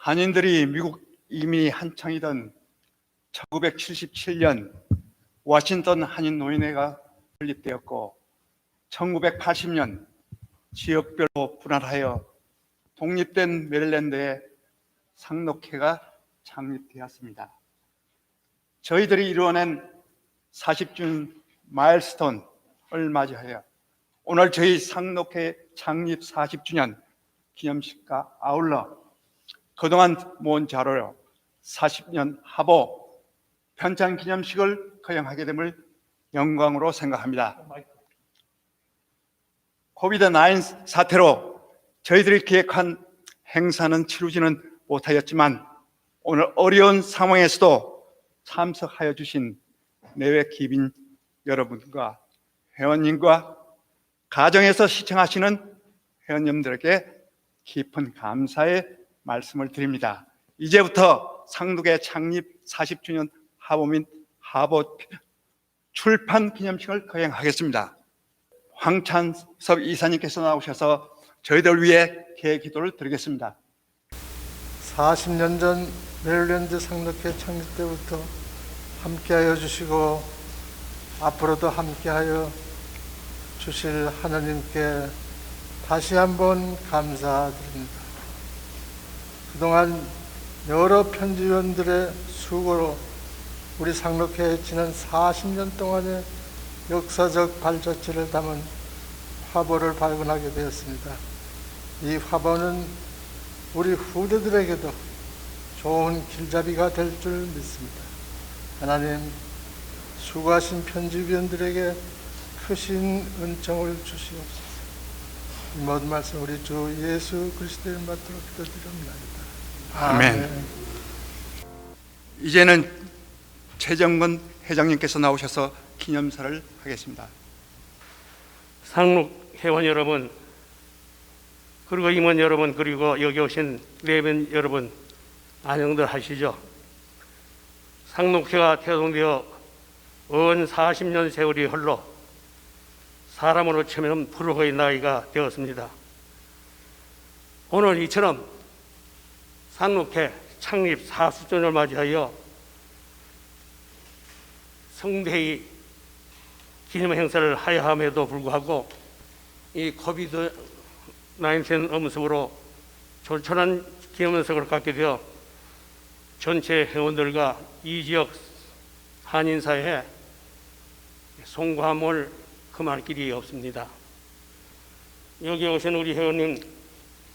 한인들이 미국 이민이 한창이던 1977년 워싱턴 한인 노인회가 설립되었고 1980년 지역별로 분할하여 독립된 메릴랜드의 상록회가 창립되었습니다. 저희들이 이루어낸 40주 마일스톤을 맞이하여 오늘 저희 상록회 창립 40주년 기념식과 아울러 그동안 모은 자료로 40년 합오 편찬 기념식을 거행하게 됨을 영광으로 생각합니다. 코비드-19 사태로 저희들이 기획한 행사는 치르지는 못하였지만 오늘 어려운 상황에서도 참석하여 주신 내외 기빈 여러분과 회원님과 가정에서 시청하시는 회원님들에게 깊은 감사의 말씀을 드립니다. 이제부터 상록의 창립 40주년 하보 및 하보 출판 기념식을 거행하겠습니다. 황찬섭 이사님께서 나오셔서 저희들 위해 개의 기도를 드리겠습니다. 40년 전 메릴랜드 상록회 창립 때부터 함께하여 주시고 앞으로도 함께하여 주실 하나님께 다시 한번 감사드립니다. 그동안 여러 편집원들의 수고로 우리 상록회에 지난 40년 동안의 역사적 발자취를 담은 화보를 발견하게 되었습니다. 이 화보는 우리 후대들에게도 좋은 길잡이가 될 줄 믿습니다. 하나님, 수고하신 편집위원들에게 크신 은총을 주시옵소서. 이 모든 말씀 우리 주 예수 그리스도의 맞도록 기도드립니다. 아멘. 이제는 최정근 회장님께서 나오셔서 기념사를 하겠습니다. 상록 회원 여러분, 그리고 임원 여러분, 그리고 여기 오신 내빈 여러분, 안녕들 하시죠? 상록회가 태동되어 언 40년 세월이 흘러 사람으로 치면 불후의 나이가 되었습니다. 오늘 이처럼 상록회 창립 40주년을 맞이하여 성대히 기념 행사를 하야 함에도 불구하고 이 코비드 19 음습으로 졸천한 기념 행사를 갖게 되어 전체 회원들과 이 지역 한인사회에 송구함을 금할 길이 없습니다. 여기 오신 우리 회원님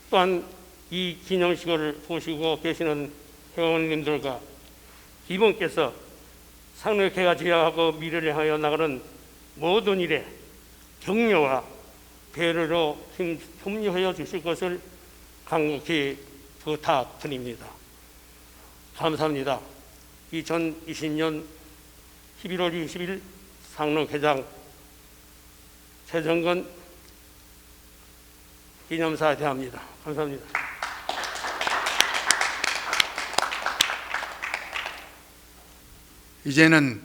또한 이 기념식을 보시고 계시는 회원님들과 이분께서 상록회가 지향하고 미래를 향하여 나가는 모든 일에 격려와 배려로 힘- 협력하여 주실 것을 간곡히 부탁드립니다. 감사합니다. 2020년 11월 20일 상록회장 최정건 기념사 대합니다. 감사합니다. 이제는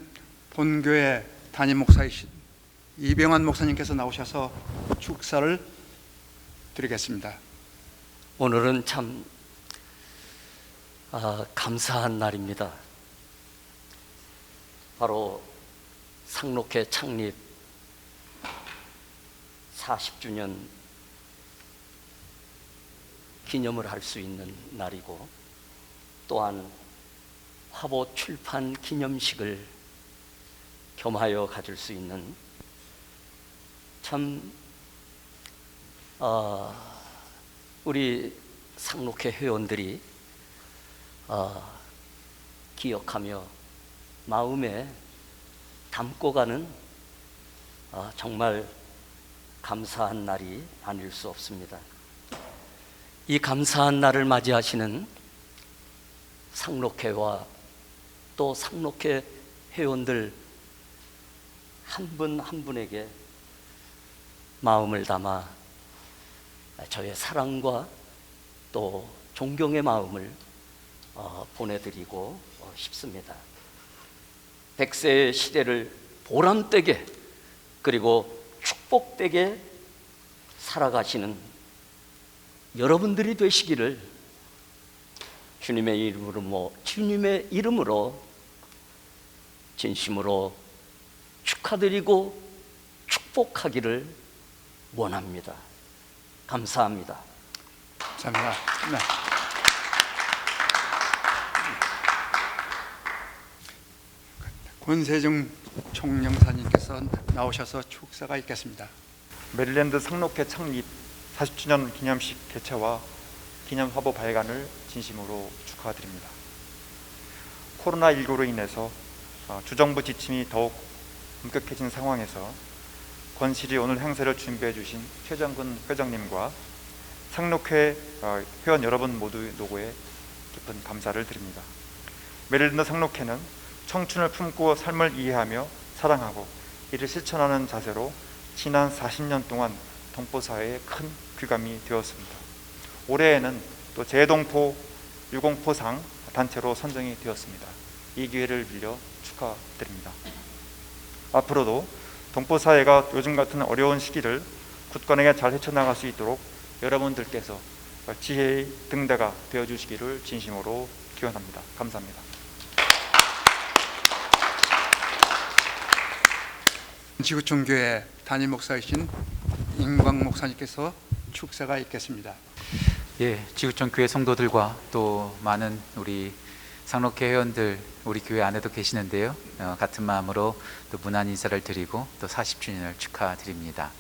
본교회 담임 목사이신 이병환 목사님께서 나오셔서 축사를 드리겠습니다. 오늘은 참 아, 감사한 날입니다. 바로 상록회 창립 40주년 기념을 할 수 있는 날이고 또한 화보 출판 기념식을 겸하여 가질 수 있는 참 어, 우리 상록회 회원들이 어, 기억하며 마음에 담고 가는 어, 정말 감사한 날이 아닐 수 없습니다. 이 감사한 날을 맞이하시는 상록회와 또 상록회 회원들 한분한 분에게 마음을 담아 저의 사랑과 또 존경의 마음을 어, 보내드리고 어, 싶습니다. 백세의 시대를 보람되게 그리고 축복되게 살아가시는 여러분들이 되시기를 주님의 이름으로 뭐 주님의 이름으로 진심으로 축하드리고 축복하기를 원합니다. 감사합니다. 감사합니다. 네. 권세중 총영사님께서 나오셔서 축사가 있겠습니다. 메릴랜드 상록회 창립 40주년 기념식 개최와 기념 화보 발간을 진심으로 축하드립니다. 코로나19로 인해서 어, 주정부 지침이 더욱 엄격해진 상황에서 권실이 오늘 행사를 준비해 주신 최정근 회장님과 상록회 어, 회원 여러분 모두 노고에 깊은 감사를 드립니다. 메릴랜드 상록회는 청춘을 품고 삶을 이해하며 사랑하고 이를 실천하는 자세로 지난 40년 동안 동포 사회에 큰 귀감이 되었습니다. 올해에는 또 재동포 유공포상 단체로 선정이 되었습니다. 이 기회를 빌려 축하드립니다. 앞으로도 동포 사회가 요즘 같은 어려운 시기를 굳건하게 잘 헤쳐나갈 수 있도록 여러분들께서 지혜의 등대가 되어 주시기를 진심으로 기원합니다. 감사합니다. 지구촌 교회 담임 목사이신 임광 목사님께서 축사가 있겠습니다. 예, 지구촌 교회 성도들과 또 많은 우리 상록회 회원들 우리 교회 안에도 계시는데요. 어, 같은 마음으로 또 문안 인사를 드리고 또 40주년을 축하드립니다.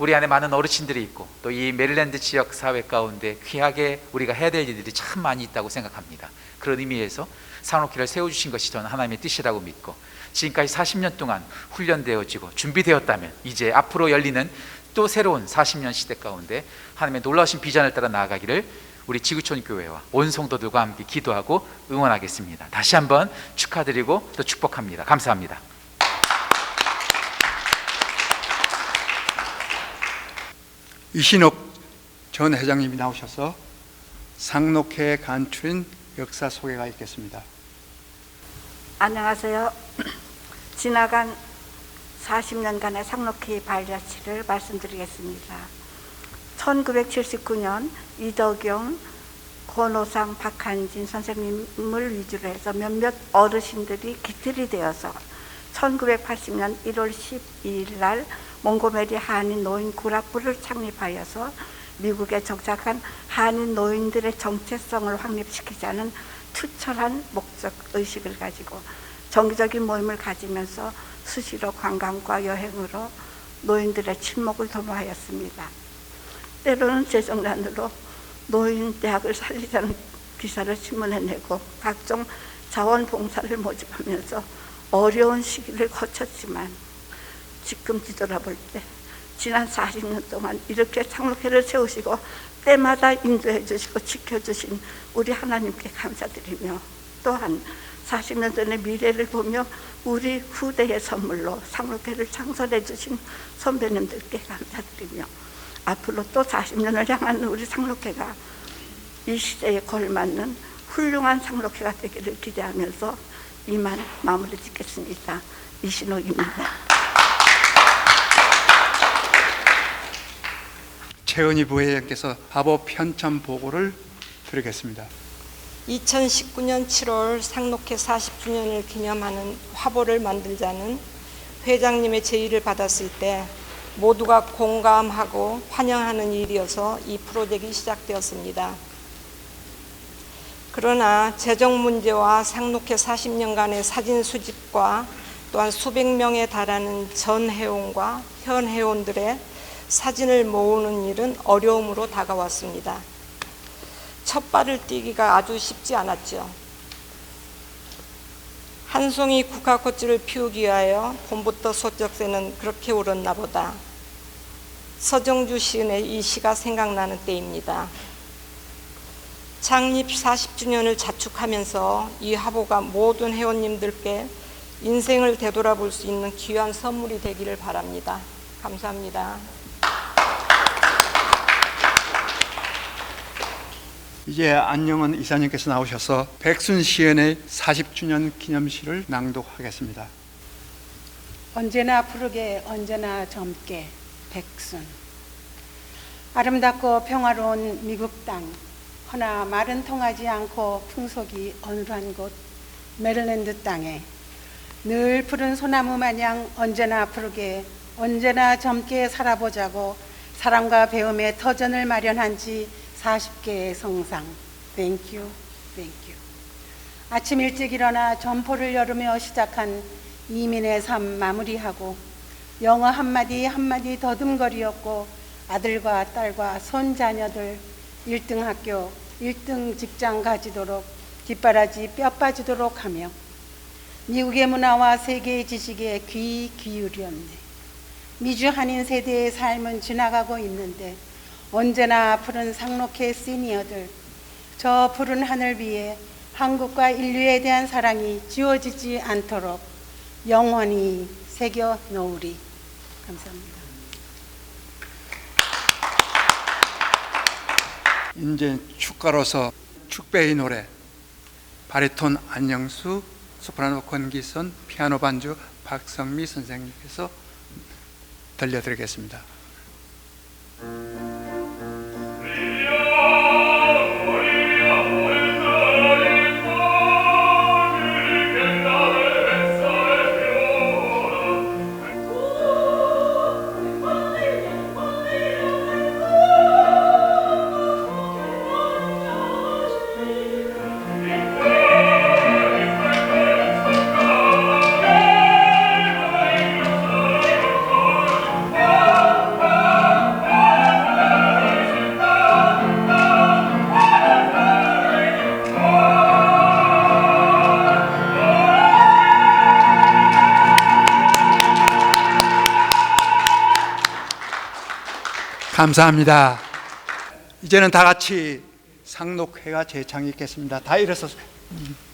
우리 안에 많은 어르신들이 있고 또 이 메릴랜드 지역 사회 가운데 귀하게 우리가 해야 될 일들이 참 많이 있다고 생각합니다. 그런 의미에서 상록회를 세워주신 것이 저는 하나님의 뜻이라고 믿고 지금까지 40년 동안 훈련되어지고 준비되었다면 이제 앞으로 열리는 또 새로운 40년 시대 가운데 하나님의 놀라우신 비전을 따라 나아가기를 우리 지구촌 교회와 온 성도들과 함께 기도하고 응원하겠습니다. 다시 한번 축하드리고 또 축복합니다. 감사합니다. 이신옥 전 회장님이 나오셔서 상록회 간추린 역사 소개가 있겠습니다. 안녕하세요. 지나간 40년간의 상록회 발자취를 말씀드리겠습니다. 1979년 이덕영, 권호상, 박한진 선생님을 위주로 해서 몇몇 어르신들이 기틀이 되어서 1980년 1월 12일 날 몽고메리 한인 노인 구락부를 창립하여서 미국에 정착한 한인 노인들의 정체성을 확립시키자는 투철한 목적 의식을 가지고 정기적인 모임을 가지면서 수시로 관광과 여행으로 노인들의 친목을 도모하였습니다. 때로는 재정난으로 노인 대학을 살리자는 기사를 신문에 내고 각종 자원봉사를 모집하면서 어려운 시기를 거쳤지만 지금 뒤돌아볼 때 지난 40년 동안 이렇게 창록회를 세우시고 때마다 인도해 주시고 지켜주신 우리 하나님께 감사드리며 또한 40년 전의 미래를 보며 우리 후대의 선물로 상록회를 창설해 주신 선배님들께 감사드리며 앞으로 또 40년을 향한 우리 상록회가 이 시대에 걸맞는 훌륭한 상록회가 되기를 기대하면서 이만 마무리 짓겠습니다. 이신옥입니다. 최은희 부회장께서 화보 편찬 보고를 드리겠습니다. 2019년 7월 상록회 40주년을 기념하는 화보를 만들자는 회장님의 제의를 받았을 때 모두가 공감하고 환영하는 일이어서 이 프로젝트가 시작되었습니다. 그러나 재정 문제와 상록회 40년간의 사진 수집과 또한 수백 명에 달하는 전 회원과 현 회원들의 사진을 모으는 일은 어려움으로 다가왔습니다. 첫 발을 띄기가 아주 쉽지 않았죠. 한 송이 국화꽃을 피우기 위하여 봄부터 소쩍새는 그렇게 울었나 보다. 서정주 시인의 이 시가 생각나는 때입니다. 창립 40주년을 자축하면서 이 화보가 모든 회원님들께 인생을 되돌아볼 수 있는 귀한 선물이 되기를 바랍니다. 감사합니다. 이제 안영원 이사님께서 나오셔서 백순 시연의 40주년 기념시를 낭독하겠습니다. 언제나 푸르게 언제나 젊게 백순. 아름답고 평화로운 미국 땅. 허나 말은 통하지 않고 풍속이 어눌한 곳 메릴랜드 땅에. 늘 푸른 소나무 마냥 언제나 푸르게 언제나 젊게 살아보자고 사랑과 배움의 터전을 마련한 지 40개의 성상. Thank you. 아침 일찍 일어나 점포를 열으며 시작한 이민의 삶 마무리하고 영어 한마디 한마디 더듬거리었고 아들과 딸과 손자녀들 1등 학교, 1등 직장 가지도록 뒷바라지 뼈 빠지도록 하며 미국의 문화와 세계의 지식에 귀 기울였네. 미주 한인 세대의 삶은 지나가고 있는데 언제나 푸른 상록회 시니어들 저 푸른 하늘 위에 한국과 인류에 대한 사랑이 지워지지 않도록 영원히 새겨 놓으리. 감사합니다. 이제 축가로서 축배의 노래 바리톤 안영수 소프라노 권기선 피아노 반주 박성미 선생님께서 들려드리겠습니다. 감사합니다. 이제는 다 같이 상록회가 재창이 있겠습니다. 다 일어서 웅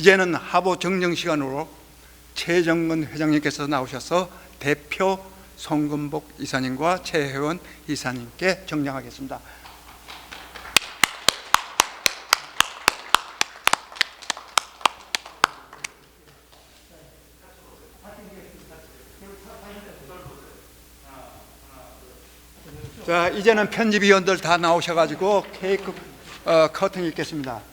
이제는 하보 정정 시간으로 최정근 회장님께서 나오셔서 대표 송금복 이사님과 최혜원 이사님께 정정하겠습니다. 자 이제는 편집위원들 다 나오셔가지고 케이크 어, 커팅 있겠습니다.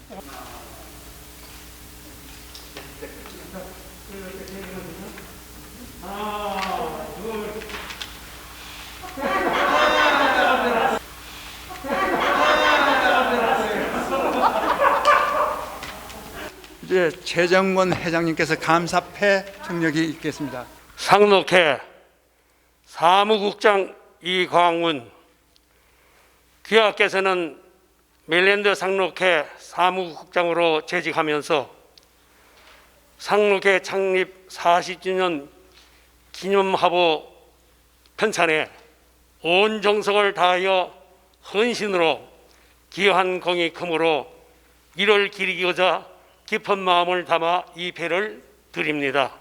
이제 최정원 회장님께서 감사패 정력이 있겠습니다. 상록회 사무국장 이광훈 귀하께서는 멜랜드 상록회 사무국장으로 재직하면서 상록회 창립 40주년 기념하보 편찬에 온 정성을 다하여 헌신으로 기여한 공이 크므로 이를 기리고자 깊은 마음을 담아 이 배를 드립니다.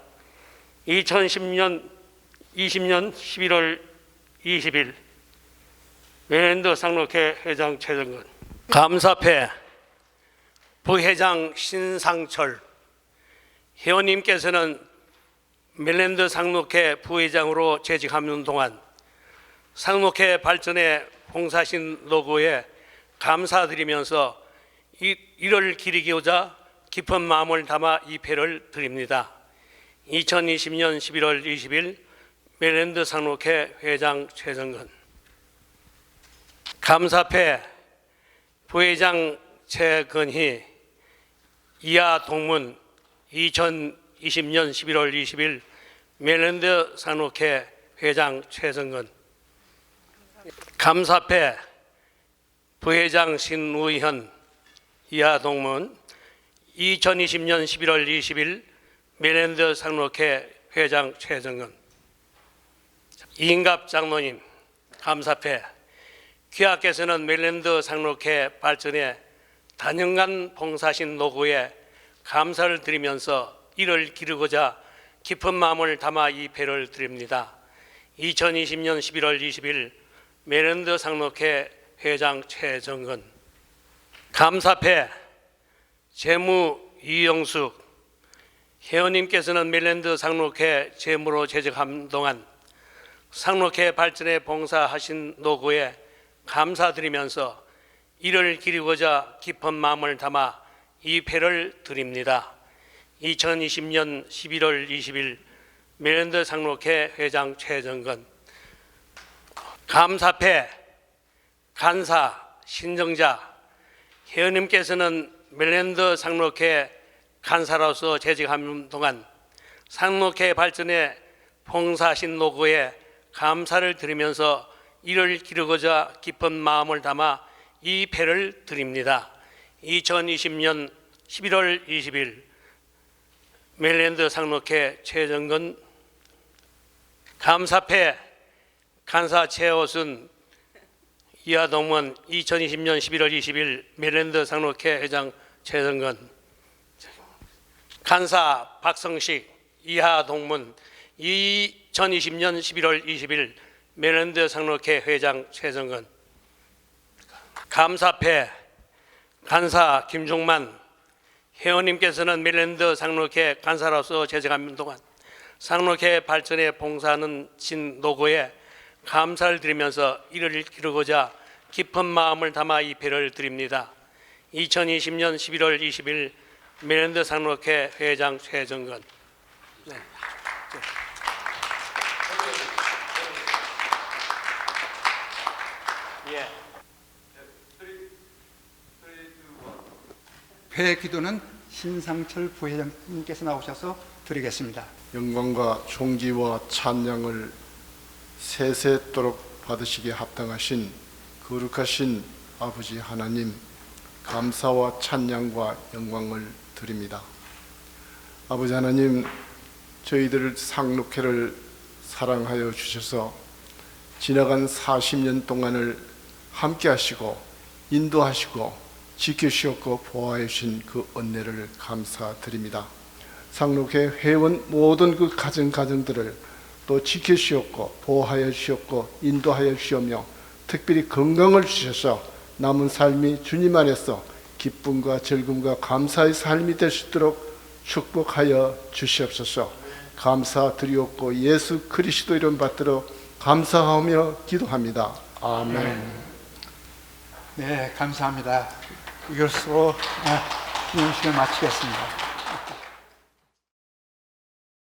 2010년 20년 11월 20일 멜랜드 상록회 회장 최정근 감사패 부회장 신상철 회원님께서는 멜랜드 상록회 부회장으로 재직하는 동안 상록회 발전에 봉사신 노고에 감사드리면서 이, 이를 기리고자 깊은 마음을 담아 이 패를 드립니다. 2020년 11월 20일 멜랜드 상록회 회장 최정근 감사패 부회장 최근희 이하 동문 2020년 11월 20일 멜랜드 산업회 회장 최성근 감사패 부회장 신우현 이하 동문 2020년 11월 20일 멜랜드 산업회 회장 최성근 이인갑 장로님 감사패. 귀하께서는 멜랜드 상록회 발전에 단연간 봉사하신 노고에 감사를 드리면서 이를 기르고자 깊은 마음을 담아 이 배를 드립니다. 2020년 11월 20일 멜랜드 상록회 회장 최정근 감사패 재무 이영숙 회원님께서는 멜랜드 상록회 재무로 재직한 동안 상록회 발전에 봉사하신 노고에 감사드리면서 이를 기리고자 깊은 마음을 담아 이 패를 드립니다. 2020년 11월 20일 멜랜드 상록회 회장 최정근 감사패 간사 신정자 회원님께서는 멜랜드 상록회 간사로서 재직하는 동안 상록회 발전에 봉사하신 노고에 감사를 드리면서 이를 기르고자 깊은 마음을 담아 이 패를 드립니다. 2020년 11월 20일 멜랜드 상록회 최정근 감사패 간사 최호순 이하동원 2020년 11월 20일 멜랜드 상록회 회장 최정근 간사 박성식 이하 동문 2020년 11월 20일 멜랜드 상록회 회장 최정근 감사패 간사 김종만 회원님께서는 멜랜드 상록회 간사로서 재직하는 동안 상록회 발전에 봉사하는 진 노고에 감사를 드리면서 이를 기르고자 깊은 마음을 담아 이 배를 드립니다. 2020년 11월 20일 멜랜드 상록회 회장 최정근. 회 기도는 신상철 부회장님께서 나오셔서 드리겠습니다. 영광과 존귀와 찬양을 세세토록 받으시기에 합당하신 거룩하신 아버지 하나님 감사와 찬양과 영광을 드립니다. 아버지 하나님 저희들 상록회를 사랑하여 주셔서 지나간 40년 동안을 함께 하시고 인도하시고 지켜주셨고 보호해 주신 그 은혜를 감사드립니다. 상록회 회원 모든 그 가정 가정들을 또 지켜주셨고 보호하여 주셨고 인도하여 주셨며 특별히 건강을 주셔서 남은 삶이 주님 안에서 기쁨과 즐거움과 감사의 삶이 될 수 있도록 축복하여 주시옵소서. 감사드리옵고 예수 그리스도 이름 받들어 감사하며 기도합니다. 아멘. 네, 감사합니다. 이것으로 아, 기념식을 마치겠습니다.